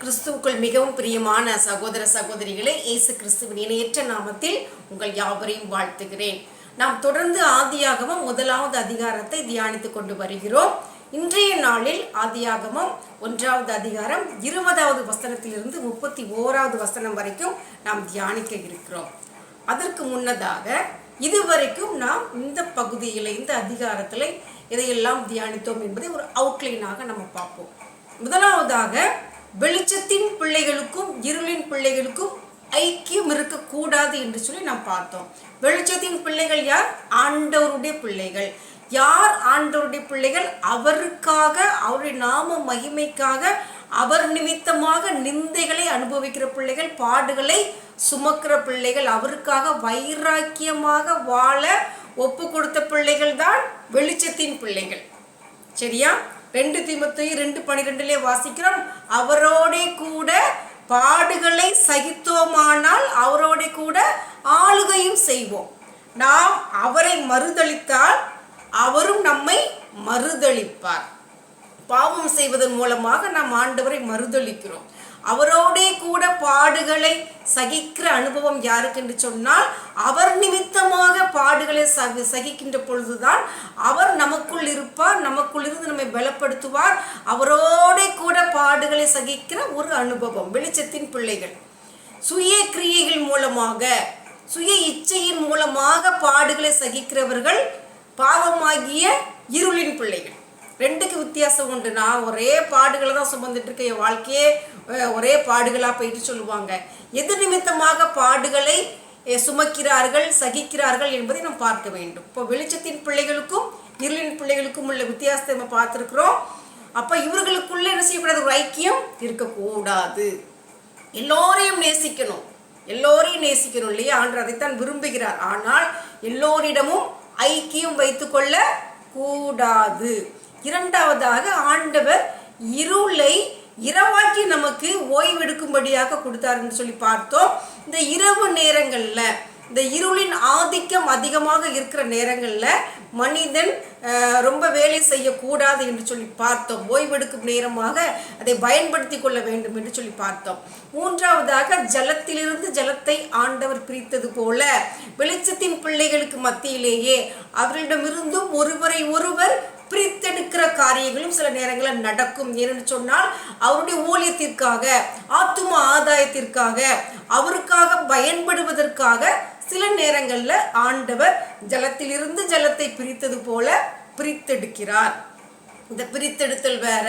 கிறிஸ்துவுக்குள் மிகவும் பிரியமான சகோதர சகோதரிகளே இயேசு கிறிஸ்துவின் இணையற்ற நாமத்தில் உங்கள் யாவரையும் வாழ்த்துகிறேன். நாம் தொடர்ந்து ஆதியாகமம் முதலாவது அதிகாரத்தை தியானித்துக் கொண்டு வருகிறோம். இன்றைய நாளில் ஆதியாகமம் ஒன்றாவது அதிகாரம் இருபதாவது வசனத்திலிருந்து முப்பத்தி ஓராவது வசனம் வரைக்கும் நாம் தியானிக்க இருக்கிறோம். அதற்கு முன்னதாக இதுவரைக்கும் நாம் இந்த பகுதியில் இந்த அதிகாரத்தில் இதையெல்லாம் தியானித்தோம் என்பதை ஒரு அவுட்லைனாக நம்ம பார்ப்போம். முதலாவதாக வெளிச்சத்தின் பிள்ளைகளுக்கும் இருளின் பிள்ளைகளுக்கும் ஐக்கியம் இருக்கக்கூடாது என்று சொல்லி நாம் பார்த்தோம். வெளிச்சத்தின் பிள்ளைகள் யார்? ஆண்டவருடைய பிள்ளைகள். யார் ஆண்டவருடைய பிள்ளைகள்? அவருக்காக அவருடைய நாம மகிமைக்காக அவர் நிமித்தமாக நிந்தைகளை அனுபவிக்கிற பிள்ளைகள் பாடுகளை சுமக்கிற பிள்ளைகள் அவருக்காக வைராக்கியமாக வாழ ஒப்பு கொடுத்த பிள்ளைகள் தான் வெளிச்சத்தின் பிள்ளைகள். சரியா? ரெண்டு தீமத்தையும் ரெண்டு பனிரெண்டுலே வாசிக்கிறோம். அவரோடே கூட பாடுகளை சகித்தோமானால் அவரோட கூட ஆளுகையும் செய்வோம். நாம் அவரை மறுதளித்தால் அவரும் நம்மை மறுதளிப்பார். பாவம் செய்வதன் மூலமாக நாம் ஆண்டவரை மறுதளிக்கிறோம். அவரோடே கூட பாடுகளை சகிக்கிற அனுபவம் யாருக்கு என்று சொன்னால் அவர் நிமித்தமாக பாடுகளை சகி சகிக்கின்ற பொழுதுதான் அவர் நமக்குள் இருப்பார் நமக்குள் இருந்து நம்மை பலப்படுத்துவார். அவரோடே கூட பாடுகளை சகிக்கிற ஒரு அனுபவம். வெளிச்சத்தின் பிள்ளைகள். சுய கிரியைகள் மூலமாக சுய இச்சையின் மூலமாக பாடுகளை சகிக்கிறவர்கள் பாவமாகிய இருளின் பிள்ளைகள். ரெண்டுக்கு வித்தியாசம் உண்டு. நான் ஒரே பாடுகளை தான் சுமந்துட்டு இருக்கேன். என் வாழ்க்கையே ஒரே பாடுகளாக போயிட்டு சொல்லுவாங்க. எது நிமித்தமாக பாடுகளை சுமக்கிறார்கள் சகிக்கிறார்கள் என்பதை நாம் பார்க்க வேண்டும். இப்போ வெளிச்சத்தின் பிள்ளைகளுக்கும் இருளின் பிள்ளைகளுக்கும் உள்ள வித்தியாசத்தை நம்ம பார்த்துருக்குறோம். அப்போ இவர்களுக்குள்ளே என்ன செய்யக்கூடாது? ஒரு ஐக்கியம் இருக்கக்கூடாது. எல்லோரையும் நேசிக்கணும். எல்லோரையும் நேசிக்கணும் இல்லையா? ஆண்டு அதைத்தான் விரும்புகிறார். ஆனால் எல்லோரிடமும் ஐக்கியம் வைத்துக்கொள்ள கூடாது. இரண்டாவதாக ஆண்டவர் இருளை இரவாக்கி நமக்கு ஓய்வெடுக்கும்படியாக கொடுத்தாருன்னு சொல்லி பார்த்தோம். இந்த இரவு நேரங்களில் இந்த இருளின் ஆதிக்கம் அதிகமாக இருக்கிற நேரங்களில் மனிதன் ரொம்ப வேலை செய்யக்கூடாது என்று சொல்லி பார்த்தோம். ஓய்வெடுக்கும் நேரமாக அதை பயன்படுத்தி கொள்ள வேண்டும் என்று சொல்லி பார்த்தோம். மூன்றாவதாக ஜலத்திலிருந்து ஜலத்தை ஆண்டவர் பிரித்தது போல வெளிச்சத்தின் பிள்ளைகளுக்கு மத்தியிலேயே அவர்களிடமிருந்தும் ஒருவரை ஒருவர் பிரித்தெடுக்கிற காரியங்களும் சில நேரங்களில் நடக்கும். ஏன்னு சொன்னால் அவருடைய ஊழியத்திற்காக ஆத்தும ஆதாயத்திற்காக அவருக்காக பயன்படுவதற்காக சில நேரங்களில் ஆண்டவர் ஜலத்திலிருந்து ஜலத்தை பிரித்தது போல பிரித்தெடுக்கிறார். இந்த பிரித்தெடுத்தல் வேற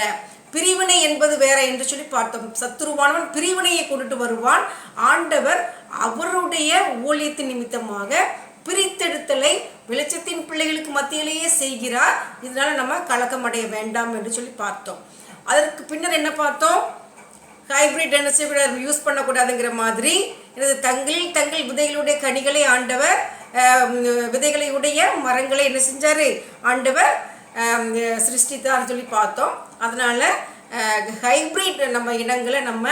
பிரிவினை என்பது வேற என்று சொல்லி பார்த்தோம். சத்துருவானவன் பிரிவினையை கொண்டுட்டு வருவான். ஆண்டவர் அவருடைய ஊழியத்தின் நிமித்தமாக பிரித்தெடுத்தலை வெளிச்சத்தின் பிள்ளைகளுக்கு மத்தியிலேயே செய்கிறார். இதனால நம்ம கலக்கம் அடைய வேண்டாம் என்று சொல்லி பார்த்தோம். அதற்கு பின்னர் என்ன பார்த்தோம்? ஹைபிரிட் என்ன யூஸ் பண்ணக்கூடாதுங்கிற மாதிரி எனது தங்களில் தங்கள் விதைகளுடைய கனிகளை ஆண்டவர் விதைகளை உடைய மரங்களை என்ன செஞ்சார்? ஆண்டவர் சிருஷ்டித்தார்னு சொல்லி பார்த்தோம். அதனால் ஹைபிரிட் நம்ம இனங்களை நம்ம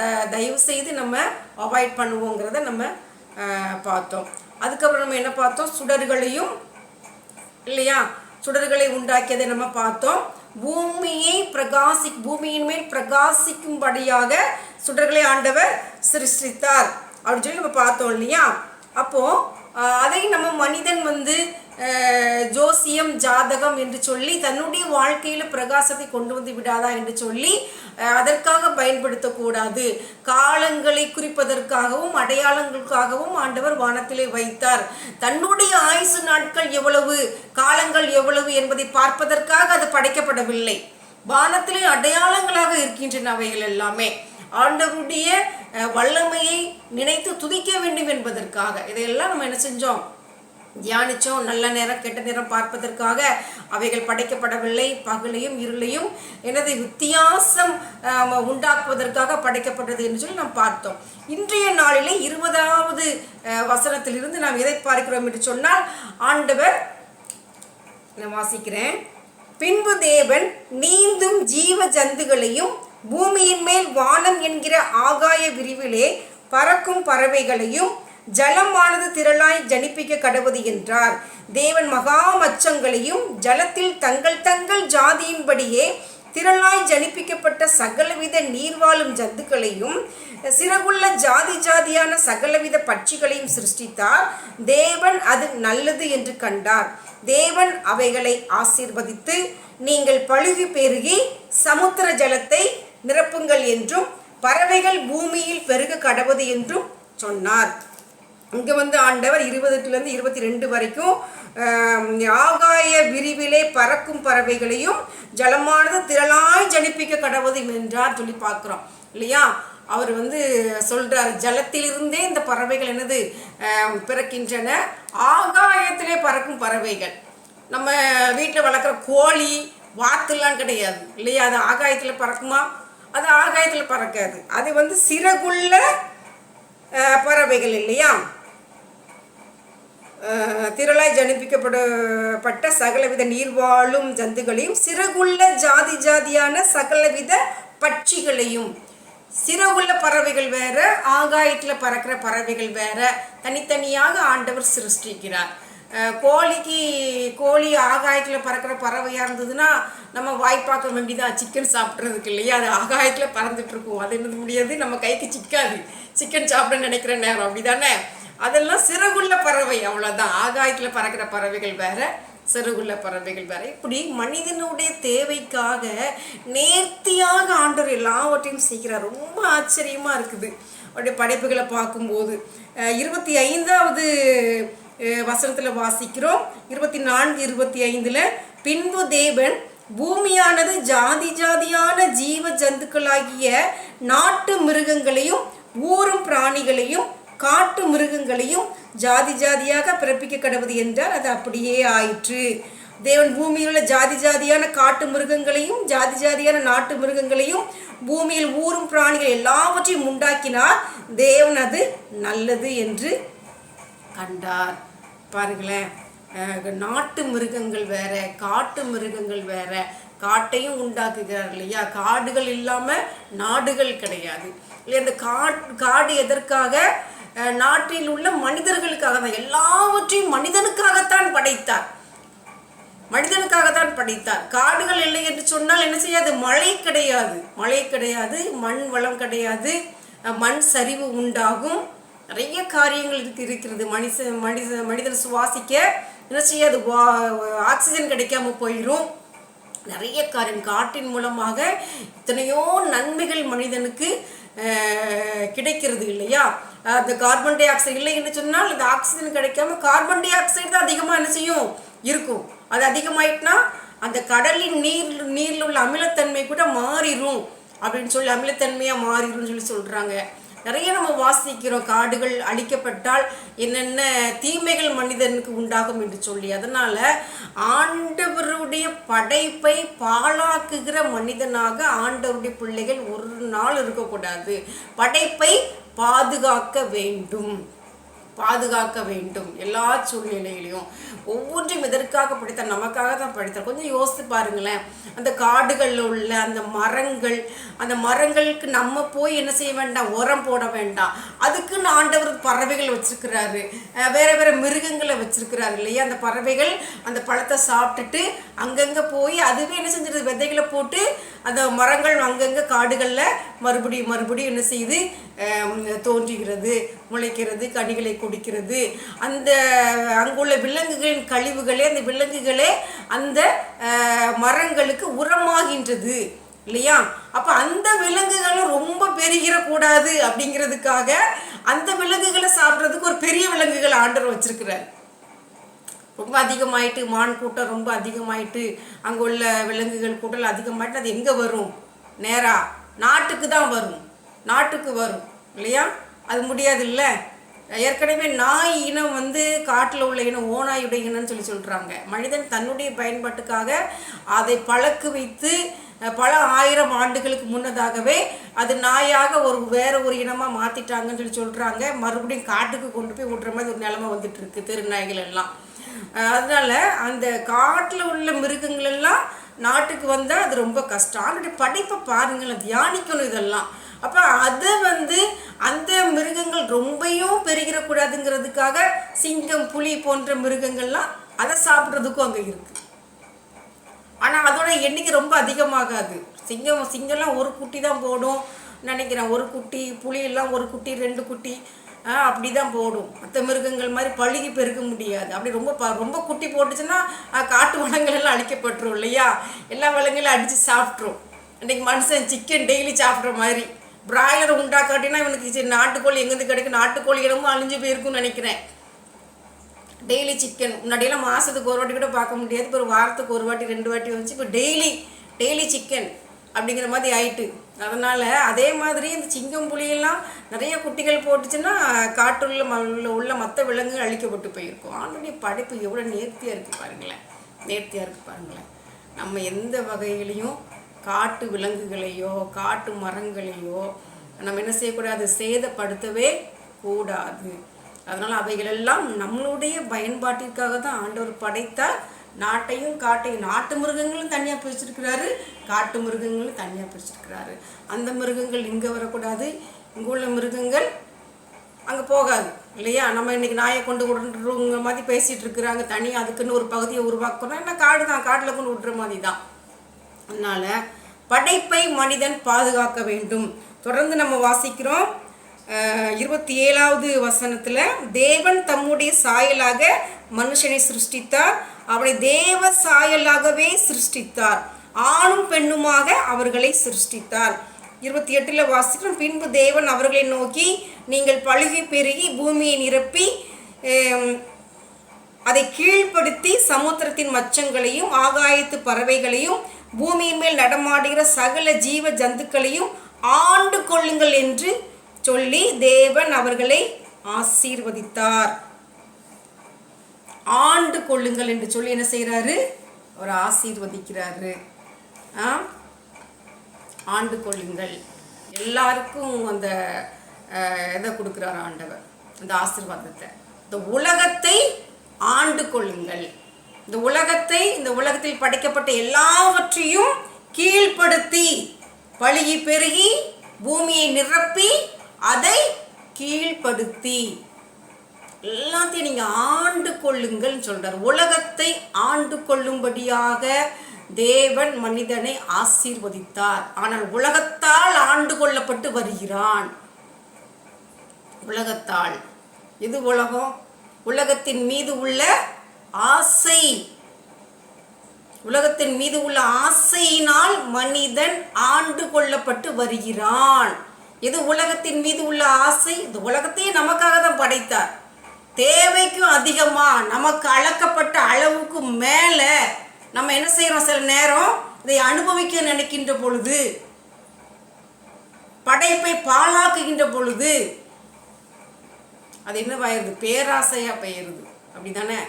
த தயவு செய்து நம்ம அவாய்ட் பண்ணுவோங்கிறத நம்ம பார்த்தோம். அதுக்கப்புறம் நம்ம என்ன பார்த்தோம்? சுடர்களையும் இல்லையா? சுடர்களை உண்டாக்கியதை நம்ம பார்த்தோம். பூமியை பிரகாசி பூமியின் மேல் பிரகாசிக்கும்படியாக சுடர்களை ஆண்டவர் சிருஷ்டித்தார். அப்படின்னு சொல்லி நம்ம பார்த்தோம் இல்லையா? அப்போ அதை நம்ம மனிதன் வந்து ஜோசியம் ஜாதகம் என்று சொல்லி தன்னுடைய வாழ்க்கையில் பிரகாசத்தை கொண்டு வந்து விடாதா என்று சொல்லி அதற்காக பயன்படுத்தக்கூடாது. காலங்களை குறிப்பதற்காகவும் அடையாளங்களுக்காகவும் ஆண்டவர் வானத்திலே வைத்தார். தன்னுடைய ஆயுசு நாட்கள் எவ்வளவு காலங்கள் எவ்வளவு என்பதை பார்ப்பதற்காக அது படைக்கப்படவில்லை. வானத்திலே அடையாளங்களாக இருக்கின்றன அவைகள் எல்லாமே. ஆண்டவருடைய வல்லமையை நினைத்து துதிக்க வேண்டும் என்பதற்காக. இதையெல்லாம் நம்ம என்ன செஞ்சோம்? தியானிச்சோம். நல்ல நேரம் கெட்ட நேரம் பார்ப்பதற்காக அவைகள் படைக்கப்படவில்லை. பகலையும் இருளையும் எனது வித்தியாசம் உண்டாக்குவதற்காக படைக்கப்பட்டது என்று சொல்லி நாம் பார்த்தோம். இன்றைய நாளிலே இருபதாவது வசனத்திலிருந்து நாம் எதை பார்க்கிறோம் என்று சொன்னால் ஆண்டவர் நான் வாசிக்கிறேன். பின்பு தேவன் நீந்தும் ஜீவ ஜந்துகளையும் பூமியின் மேல் வானம் என்கிற ஆகாய விரிவிலே பறக்கும் பறவைகளையும் ஜலமானது திரளாய் ஜனிப்பிக்க கடவுது என்றார். தேவன் மகா மச்சங்களையும் ஜலத்தில் தங்கள் தங்கள் ஜாதியின்படியே திரளாய் ஜனிப்பிக்கப்பட்ட சகலவித நீர்வாழும் ஜந்துக்களையும் சிறகுள்ள ஜாதி ஜாதியான சகலவித பட்சிகளையும் சிருஷ்டித்தார். தேவன் அது நல்லது என்று கண்டார். தேவன் அவைகளை ஆசீர்வதித்து நீங்கள் பழுகி பெருகி சமுத்திர ஜலத்தை நிரப்புங்கள் என்றும் பறவைகள் பூமியில் பெருக கடவுது என்றும் சொன்னார். இங்கே வந்து ஆண்டவர் இருபதுலேருந்து இருபத்தி ரெண்டு வரைக்கும் ஆகாய விரிவிலே பறக்கும் பறவைகளையும் ஜலமானது திரளாய் ஜனிப்பிக்க கடவுது என்றார் சொல்லி பார்க்குறோம். இல்லையா? அவர் வந்து சொல்றார் ஜலத்திலிருந்தே இந்த பறவைகள் என்னது? பிறக்கின்றன. ஆகாயத்திலே பறக்கும் பறவைகள். நம்ம வீட்டில் வளர்க்குற கோழி வாத்துலாம் கிடையாது. இல்லையா? அது ஆகாயத்தில் பறக்குமா? அது ஆகாயத்தில் பறக்காது. அது வந்து சிறகுள்ள பறவைகள் இல்லையா? திரளாய் ஜனிப்பிக்கப்படப்பட்ட சகலவித நீர்வாழும் ஜந்துகளையும் சிறகுள்ள ஜாதி ஜாதியான சகலவித பட்சிகளையும். சிறகுள்ள பறவைகள் வேற ஆகாயத்தில் பறக்கிற பறவைகள் வேற. தனித்தனியாக ஆண்டவர் சிருஷ்டிக்கிறார். கோழிக்கு கோழி ஆகாயத்தில் பறக்கிற பறவையாக இருந்ததுன்னா நம்ம வாய்ப்பாக்க வேண்டியதான் சிக்கன் சாப்பிட்றதுக்கு இல்லையா? அது ஆகாயத்தில் பறந்துட்டு இருக்கும். அது என்ன முடியாது? நம்ம கைக்கு சிக்காது. சிக்கன் சாப்பிட நினைக்கிற நேரம் அப்படிதானே? அதெல்லாம் சிறகுள்ள பறவை அவ்வளோதான் ஆகாயத்தில் பறக்கிற பறவைகள் வேற சிறகுள்ள பறவைகள் வேற. இப்படி மனிதனுடைய தேவைக்காக நேர்த்தியாக ஆண்டவர் எல்லாவற்றையும் செய்கிறார். ரொம்ப ஆச்சரியமா இருக்குது. அவருடைய படைப்புகளை பார்க்கும்போது இருபத்தி ஐந்தாவது வசனத்தில் வாசிக்கிறோம். இருபத்தி நான்கு இருபத்தி ஐந்தில் பின்பு தேவன் பூமியானது ஜாதி ஜாதியான ஜீவ ஜந்துக்களாகிய நாட்டு மிருகங்களையும் ஊரும் பிராணிகளையும் காட்டு மிருகங்களையும் ஜாதி ஜாதியாக பிறப்பிக்க கடவுது என்றால் அது அப்படியே ஆயிற்று. தேவன் பூமியில் உள்ள ஜாதி ஜாதியான காட்டு மிருகங்களையும் ஜாதி ஜாதியான நாட்டு மிருகங்களையும் பூமியில் ஊறும் பிராணிகள் எல்லாவற்றையும் உண்டாக்கினார் தேவன் அது நல்லது என்று கண்டார். பாருங்களேன் நாட்டு மிருகங்கள் வேற காட்டு மிருகங்கள் வேற காட்டையும் உண்டாக்குகிறார் இல்லையா? காடுகள் இல்லாமல் நாடுகள் கிடையாது. இல்லை இந்த காட் காடு எதற்காக? நாட்டில் உள்ள மனிதர்களுக்காக தான் எல்லாவற்றையும் மனிதனுக்காகத்தான் படைத்தார். மனிதனுக்காக தான் படைத்தார். காடுகள் இல்லை என்று சொன்னால் என்ன செய்யாது? மழை கிடையாது. மழை கிடையாது மண் வளம் கிடையாது மண் சரிவு உண்டாகும். நிறைய காரியங்கள் இருக்கு இருக்கிறது. மனித மனித மனிதன் சுவாசிக்க என்ன செய்யாது? வா- ஆக்சிஜன் கிடைக்காம போயிடும் நிறைய காரியம். காட்டின் மூலமாக எத்தனையோ நன்மைகள் மனிதனுக்கு கிடைக்கிறது இல்லையா? அந்த கார்பன் டை ஆக்சைடு இல்லை என்று சொன்னால் இந்த ஆக்சிஜன் கிடைக்காம கார்பன் டை ஆக்சைடு தான் அதிகமாக என்ன செய்யும்? இருக்கும். அது அதிகமாயிட்டுனா அந்த கடலின் நீர் நீரில் உள்ள அமிலத்தன்மை கூட மாறிடும் அப்படின்னு சொல்லி அமிலத்தன்மையாக மாறிடும்னு சொல்லி சொல்கிறாங்க நிறைய நம்ம வாசிக்கிறோம் காடுகள் அழிக்கப்பட்டால் என்னென்ன தீமைகள் மனிதனுக்கு உண்டாகும் என்று சொல்லி. அதனால் ஆண்டவருடைய படைப்பை பாழாக்குகிற மனிதனாக ஆண்டவருடைய பிள்ளைகள் ஒரு நாள் இருக்கக்கூடாது. படைப்பை பாதுகாக்க வேண்டும். பாதுகாக்க வேண்டும். எல்லா சூழ்நிலையிலையும். ஒவ்வொன்றையும் எதற்காக படித்த நமக்காக தான் படித்தார். கொஞ்சம் யோசித்து பாருங்களேன். அந்த காடுகளில் உள்ள அந்த மரங்கள் அந்த மரங்களுக்கு நம்ம போய் என்ன செய்ய வேண்டாம்? உரம் போட வேண்டாம். அதுக்குன்னு ஆண்டவர் பறவைகள் வச்சிருக்கிறாரு. வேறு வேற வேற மிருகங்களை வச்சிருக்கிறாரு இல்லையா? அந்த பறவைகள் அந்த பழத்தை சாப்பிட்டுட்டு அங்கங்கே போய் அதுவே என்ன செஞ்சிருது? விதைகளை போட்டு அந்த மரங்கள் அங்கங்கே காடுகளில் மறுபடியும் மறுபடியும் என்ன செய்யுது தோன்றுகிறது. முளைக்கிறது கனிகளை கொடுக்கிறது. அந்த அங்குள்ள விலங்குகளின் கழிவுகளே அந்த விலங்குகளே அந்த மரங்களுக்கு உரமாகின்றது. இல்லையா? அப்போ அந்த விலங்குகளும் ரொம்ப பெருகிடக்கூடாது அப்படிங்கிறதுக்காக அந்த விலங்குகளை சாப்பிட்றதுக்கு ஒரு பெரிய விலங்குகளை ஆண்டர் வச்சிருக்கிறார். ரொம்ப அதிகமாயிட்டு மான் கூட்டம் ரொம்ப அதிகமாயிட்டு அங்கே உள்ள விலங்குகள் கூட்டம் அதிகமாயிட்டு அது எங்கே வரும்? நேராக நாட்டுக்கு தான் வரும். நாட்டுக்கு வரும். இல்லையா? அது முடியாது இல்லை ஏற்கனவே நாய் இனம் வந்து காட்டில் உள்ள இனம் ஓநாயுடைய இனம்னு சொல்லி சொல்கிறாங்க மனிதன் தன்னுடைய பயன்பாட்டுக்காக அதை பழக்கு வைத்து பல ஆயிரம் ஆண்டுகளுக்கு முன்னதாகவே அது நாயாக ஒரு வேற ஒரு இனமாக மாற்றிட்டாங்கன்னு சொல்லி சொல்கிறாங்க மறுபடியும் காட்டுக்கு கொண்டு போய் விட்ற மாதிரி ஒரு நிலமை வந்துட்டு இருக்கு. தெருநாய்கள் எல்லாம். அதனால அந்த காட்டில் உள்ள மிருகங்கள் எல்லாம் நாட்டுக்கு வந்தால் அது ரொம்ப கஷ்டம். அதனுடைய படைப்பை பாருங்களேன் தியானிக்கணும் இதெல்லாம். அப்போ அதை வந்து அந்த மிருகங்கள் ரொம்பையும் பெருகிடக்கூடாதுங்கிறதுக்காக சிங்கம் புலி போன்ற மிருகங்கள்லாம் அதை சாப்பிட்றதுக்கும் அங்கே இருக்குது ஆனால் அதோட எண்ணிக்கை ரொம்ப அதிகமாகாது. சிங்கம் சிங்கம்லாம் ஒரு குட்டி தான் போடும். நினைக்கிறேன். ஒரு குட்டி புளியெல்லாம் ஒரு குட்டி ரெண்டு குட்டி அப்படி தான் போடும். மற்ற மிருகங்கள் மாதிரி பழுகி பெருக்க முடியாது. அப்படி ரொம்ப ப ரொம்ப குட்டி போட்டுச்சுன்னா காட்டு வளங்கள் எல்லாம் அழிக்கப்பட்டுரும் இல்லையா? எல்லா வளங்களும் அடித்து சாப்பிட்ரும் இன்றைக்கி மனுஷன் சிக்கன் டெய்லி சாப்பிட்ற மாதிரி. பிராய்லர் உண்டாக்காட்டினா இவனுக்கு சரி நாட்டுக்கோழி எங்கேருந்து கிடைக்கும்? நாட்டுக்கோழி இடமும் அழிஞ்சு போயிருக்கும்னு நினைக்கிறேன். டெய்லி சிக்கன் முன்னாடியெல்லாம் மாதத்துக்கு ஒரு வாட்டி கூட பார்க்க முடியாது. இப்போ ஒரு வாரத்துக்கு ஒரு வாட்டி ரெண்டு வாட்டி வந்துச்சு. இப்போ டெய்லி டெய்லி சிக்கன் அப்படிங்கிற மாதிரி ஆயிட்டு. அதனால் அதே மாதிரி இந்த சிங்கம் புலியெல்லாம் நிறைய குட்டிகள் போட்டுச்சுன்னா காட்டுள்ள ம- உள்ள மற்ற விலங்குகள் அழிக்கப்பட்டு போயிருக்கும். ஆண்டுடைய படைப்பு எவ்வளோ நேர்த்தியாக இருக்குது பாருங்களேன். நேர்த்தியாக இருக்குது பாருங்களேன். நம்ம எந்த வகையிலையும் காட்டு விலங்குகளையோ காட்டு மரங்களையோ நம்ம என்ன செய்யக்கூடாது? சேதப்படுத்தவே கூடாது. அதனால் அவைகளெல்லாம் நம்மளுடைய பயன்பாட்டிற்காக தான் ஆண்டவர் படைத்தார். நாட்டையும் காட்டையும் நாட்டு மிருகங்களும் தனியாக பிரிச்சிருக்கிறாரு காட்டு மிருகங்களும் தனியாக பிரிச்சிருக்கிறாரு. அந்த மிருகங்கள் இங்கே வரக்கூடாது இங்கே உள்ள மிருகங்கள் அங்கே போகாது இல்லையா? நம்ம இன்றைக்கி நாயை கொண்டு விடுறவங்க மாதிரி பேசிகிட்டு இருக்கிறாங்க. தனியாக அதுக்குன்னு ஒரு பகுதியை உருவாக்கணும் என்ன? காடு தான் காட்டில் கொண்டு விடுற மாதிரி தான். அதனால் படைப்பை மனிதன் பாதுகாக்க வேண்டும். தொடர்ந்து நம்ம வாசிக்கிறோம். இருபத்தி ஏழாவது வசனத்தில் தேவன் தம்முடைய சாயலாக மனுஷனை சிருஷ்டித்தார். அவனை தேவ சாயலாகவே சிருஷ்டித்தார். ஆணும் பெண்ணுமாக அவர்களை சிருஷ்டித்தார். இருபத்தி எட்டில் வாசிக்கிறோம் பின்பு தேவன் அவர்களை நோக்கி நீங்கள் பழுகி பெருகி பூமியை நிரப்பி அதை கீழ்ப்படுத்தி சமுத்திரத்தின் மச்சங்களையும் ஆகாயத்து பறவைகளையும் பூமியின் மேல் நடமாடுகிற சகல ஜீவ ஜந்துக்களையும் ஆண்டு கொள்ளுங்கள் என்று சொல்லி தேவன் அவர்களை ஆசீர்வதித்தார். ஆண்டு கொள்ளுங்கள் என்று சொல்லி என்ன செய்கிறாரு? அவர் ஆசீர்வதிக்கிறாரு. ஆ? ஆண்டு கொள்ளுங்கள். எல்லாருக்கும் அந்த இதை கொடுக்குறார் ஆண்டவர். அந்த ஆசீர்வாதத்தை. இந்த உலகத்தை ஆண்டு கொள்ளுங்கள். இந்த உலகத்தை இந்த உலகத்தில் படைக்கப்பட்ட எல்லாவற்றையும் கீழ்ப்படுத்தி பழுகி பெருகி பூமியை நிரப்பி அதை கீழ்ப்படுத்தி எல்லாத்தையும் நீங்க ஆண்டு கொள்ளுங்கள் சொல்றார். உலகத்தை ஆண்டு கொள்ளும்படியாக தேவன் மனிதனை ஆசீர்வதித்தார். ஆனால் உலகத்தால் ஆண்டு கொள்ளப்பட்டு வருகிறான். உலகத்தால். இது உலகம்? உலகத்தின் மீது உள்ள ஆசை. உலகத்தின் மீது உள்ள ஆசையினால் மனிதன் ஆண்டு கொள்ளப்பட்டு வருகிறான். இது உலகத்தின் மீது உள்ள ஆசை இந்த உலகத்தையே நமக்காக தான் படைத்தார். தேவைக்கும் அதிகமாக நமக்கு அளக்கப்பட்ட அளவுக்கு மேலே நம்ம என்ன செய்கிறோம் சில நேரம் இதை அனுபவிக்க நினைக்கின்ற பொழுது படைப்பை பாழாக்குகின்ற பொழுது அது என்னவாயிருது பேராசையா பெயருது. அப்படிதானே?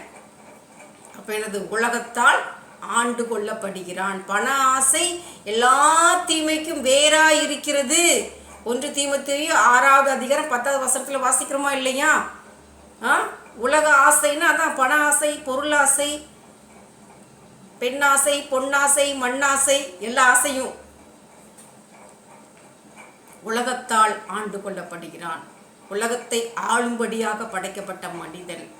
அப்ப எனது உலகத்தால் ஆண்டு கொள்ளப்படுகிறான். பண ஆசை எல்லா தீமைக்கும் வேறா இருக்கிறது. ஒன்று தீமத்தையும் ஆறாவது அதிகாரம் பத்தாவது வசனத்தில் வாசிக்கிறோமா இல்லையா? ஆ? உலக ஆசைன்னா அதான் பண ஆசை பொருள் ஆசை பெண்ணாசை பொன்னாசை மண்ணாசை எல்லா ஆசையும் உலகத்தால் ஆண்டு கொள்ளப்படுகிறான். உலகத்தை ஆளும்படியாக படைக்கப்பட்ட மனிதன்.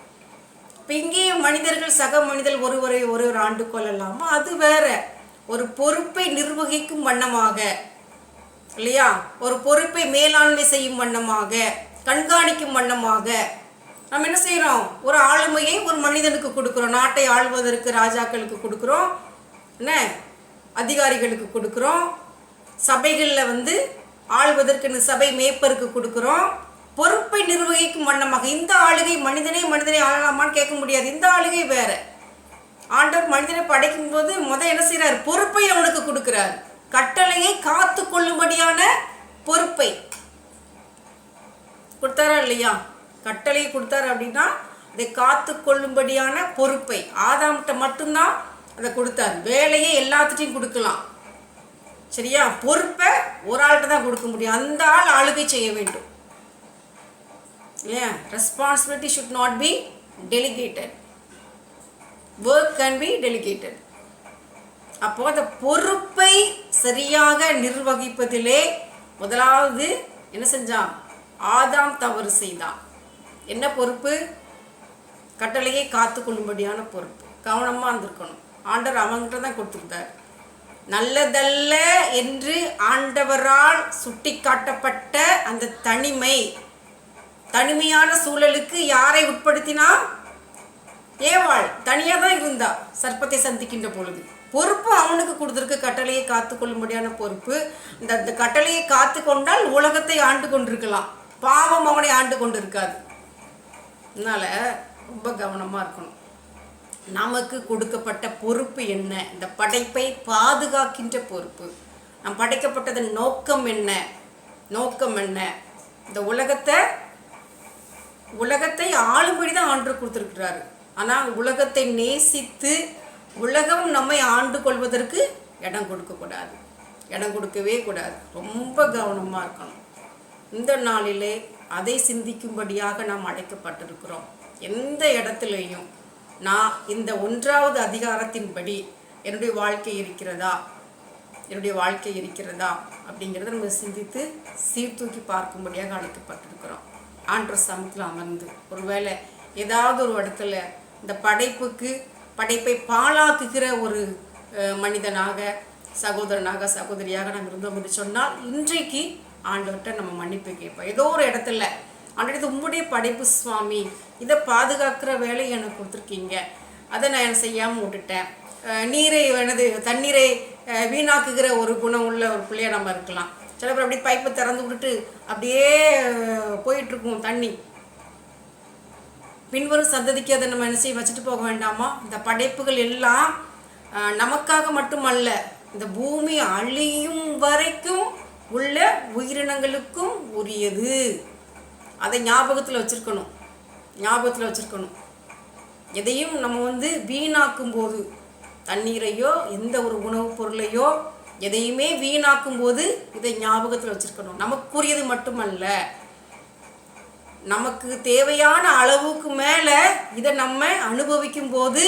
இப்போ இங்கே மனிதர்கள் சக மனிதர் ஒருவரை ஒருவர் ஆண்டு கொள்ளலாமா? அது வேற. ஒரு பொறுப்பை நிர்வகிக்கும் வண்ணமாக இல்லையா? ஒரு பொறுப்பை மேலாண்மை செய்யும் வண்ணமாக கண்காணிக்கும் வண்ணமாக நம்ம என்ன செய்கிறோம் ஒரு ஆளுமையை ஒரு மனிதனுக்கு கொடுக்குறோம். நாட்டை ஆள்வதற்கு ராஜாக்களுக்கு கொடுக்குறோம். என்ன? அதிகாரிகளுக்கு கொடுக்குறோம். சபைகளில் வந்து ஆள்வதற்கு சபை மேய்ப்பருக்கு கொடுக்குறோம். பொறுப்பை நிர்வகிக்கும் வண்ணமாக இந்த ஆளுகை மனிதனே மனிதனை ஆளலாமான்னு கேட்க முடியாது. இந்த ஆளுகை வேற. ஆண்டவர் மனிதனை படைக்கும் போது முத என்ன செய்கிறார் பொறுப்பை அவனுக்கு கொடுக்குறாரு. கட்டளையை காத்து கொள்ளும்படியான பொறுப்பை கொடுத்தாரா இல்லையா? கட்டளையை கொடுத்தாரு அப்படின்னா அதை காத்து கொள்ளும்படியான பொறுப்பை ஆதாம்கிட்ட மட்டும்தான் அதை கொடுத்தார். வேலையை எல்லாத்துட்டையும் கொடுக்கலாம். சரியா? பொறுப்பை ஒரு ஆள்கிட்ட தான் கொடுக்க முடியும். அந்த ஆள் ஆளுகை செய்ய வேண்டும். இல்லையா responsibility should not be delegated work can be delegated அப்போ அந்த பொறுப்பை சரியாக நிர்வகிப்பதிலே முதலாவது என்ன செஞ்சான்? ஆதாம் தவறு செய்தான். என்ன பொறுப்பு? கட்டளையை காத்து கொள்ளும்படியான பொறுப்பு. கவனமாக இருந்திருக்கணும். ஆண்டவர் அவங்ககிட்ட தான் கொடுத்துருந்தார். நல்லதல்ல என்று ஆண்டவரால் சுட்டிக்காட்டப்பட்ட அந்த தனிமை. தனிமையான சூழலுக்கு யாரை உட்படுத்தினா ஏவாள். தனியாக தான் இருந்தா சர்ப்பத்தை சந்திக்கின்ற பொழுது. பொறுப்பு அவனுக்கு கொடுத்துருக்கு. கட்டளையை காத்து கொள்ளும்படியான பொறுப்பு. இந்த இந்த கட்டளையை காத்து கொண்டால் உலகத்தை ஆண்டு கொண்டிருக்கலாம். பாவம் அவனை ஆண்டு கொண்டு இருக்காது அதனால ரொம்ப கவனமாக இருக்கணும். நமக்கு கொடுக்கப்பட்ட பொறுப்பு என்ன? இந்த படைப்பை பாதுகாக்கின்ற பொறுப்பு. நம் படைக்கப்பட்டதன் நோக்கம் என்ன? நோக்கம் என்ன? இந்த உலகத்தை உலகத்தை ஆளும்படி தான் ஆண்டு கொடுத்துருக்கிறாரு. ஆனால் உலகத்தை நேசித்து உலகம் நம்மை ஆண்டு கொள்வதற்கு இடம் கொடுக்கக்கூடாது. இடம் கொடுக்கவே கூடாது. ரொம்ப கவனமாக இருக்கணும். இந்த நாளிலே அதை சிந்திக்கும்படியாக நாம் அழைக்கப்பட்டிருக்கிறோம். எந்த இடத்துலையும் நான் இந்த ஒன்றாவது அதிகாரத்தின்படி என்னுடைய வாழ்க்கை இருக்கிறதா? என்னுடைய வாழ்க்கை இருக்கிறதா? அப்படிங்கிறத நம்ம சிந்தித்து சீர்தூக்கி பார்க்கும்படியாக அழைக்கப்பட்டிருக்கிறோம். ஆண்டர் சமத்தில் அமர்ந்து ஒருவேளை ஏதாவது ஒரு இடத்துல இந்த படைப்புக்கு படைப்பை பாழாக்குகிற ஒரு மனிதனாக சகோதரனாக சகோதரியாக நாம் இருந்தோம் என்று சொன்னால் இன்றைக்கு ஆண்டவர்கிட்ட நம்ம மன்னிப்பு கேட்போம். ஏதோ ஒரு இடத்துல ஆண்டு உங்களுடைய படைப்பு சுவாமி. இதை பாதுகாக்கிற வேலையை எனக்கு கொடுத்துருக்கீங்க. அதை நான் செய்யாமல் விட்டுட்டேன். நீரை எனது தண்ணீரை வீணாக்குகிற ஒரு குணம் உள்ள ஒரு பிள்ளைய நம்ம இருக்கலாம். சில பேர் அப்படியே பைப்பை திறந்து விட்டுட்டு அப்படியே அஹ், தண்ணி. பின்வரும் சந்ததிக்கு அதை நம்ம என்ன செய்ய வச்சுட்டு போக வேண்டாமா? இந்த படைப்புகள் எல்லாம் நமக்காக மட்டுமல்ல இந்த பூமி அழியும் வரைக்கும் உள்ள உயிரினங்களுக்கும் உரியது. அதை ஞாபகத்தில் வச்சிருக்கணும். ஞாபகத்தில் வச்சுருக்கணும். எதையும் நம்ம வந்து வீணாக்கும் போது தண்ணீரையோ எந்த ஒரு உணவுப் பொருளையோ எதையுமே வீணாக்கும் போது இதை ஞாபகத்தில் வச்சுருக்கணும். நமக்குரியது மட்டுமல்ல. நமக்கு தேவையான அளவுக்கு மேலே இதை நம்ம அனுபவிக்கும் போது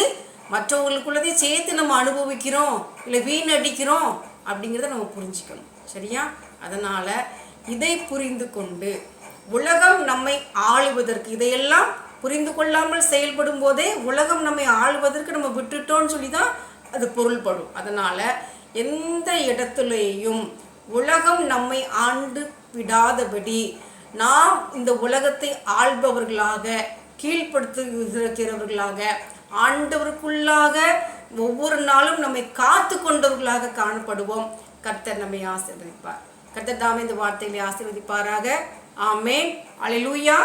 மற்றவங்களுக்குள்ளதையும் சேர்த்து நம்ம அனுபவிக்கிறோம் இல்லை வீணடிக்கிறோம் அப்படிங்கிறத நம்ம புரிஞ்சுக்கணும். சரியா? அதனால் இதை புரிந்து கொண்டு உலகம் நம்மை ஆளுவதற்கு இதையெல்லாம் புரிந்து கொள்ளாமல் செயல்படும் போதே உலகம் நம்மை ஆளுவதற்கு நம்ம விட்டுட்டோம்னு சொல்லி தான் அது பொருள்படும். அதனால் எந்த இடத்துலேயும் உலகம் நம்மை ஆண்டு விடாதபடி நாம் இந்த உலகத்தை ஆள்பவர்களாக கீழ்ப்படுத்துகிறவர்களாக ஆண்டவருக்குள்ளாக ஒவ்வொரு நாளும் நம்மை காத்து கொண்டவர்களாக காணப்படுவோம். கர்த்தர் நம்மை ஆசீர்வதிப்பார். கர்த்தர் தாமே இந்த வார்த்தைகளை ஆசீர்வதிப்பாராக. ஆமேன். அலையூயா